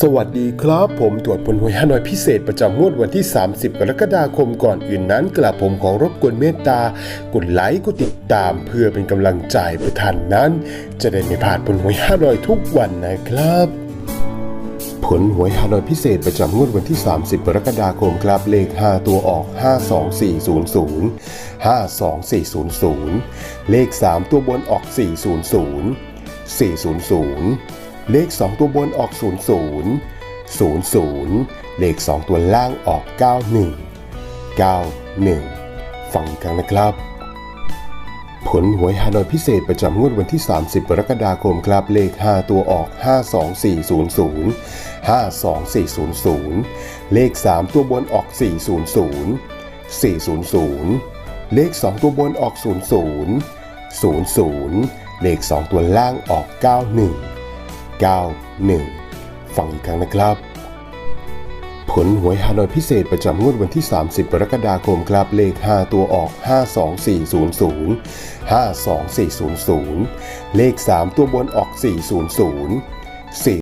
สวัสดีครับผมตรวจผลหวยฮานอยพิเศษประจำงวดวันที่ 30 กรกฎาคมก่อนอื่นนั้นกระผมของรบกวนเมตตากดไลค์กดติดตามเพื่อเป็นกำลังใจเพื่อท่านนั้น จะได้ไม่พลาดผลหวยฮานอยทุกวันนะครับผลหวยฮานอยพิเศษประจำงวดวันที่ 30 กรกฎาคมครับเลข 5 ตัวออก 52400 52400 เลข 3 ตัวบนออก 400 400 เลข 2 ตัวบนออก 00 00 เลข 2 ตัวล่างออก 91 91 ฟังกครั้งนะครับ ผลหวยฮานอยพิเศษประจำงวดวันที่ 30 กรกฎาคมครับเลข 5 ตัวออก 52400 52400 เลข 3 ตัวบนออก 400 400 เลข 2 ตัวบนออก 00 00 เลข 2 ตัวล่างออก 91 91 ฟังอีกครั้งนะครับ ผลหวยฮานอยพิเศษประจำงวดวันที่ 30กรกฎาคมครับเลข 5 ตัวออก 52400 52400 เลข 3 ตัวบนออก 400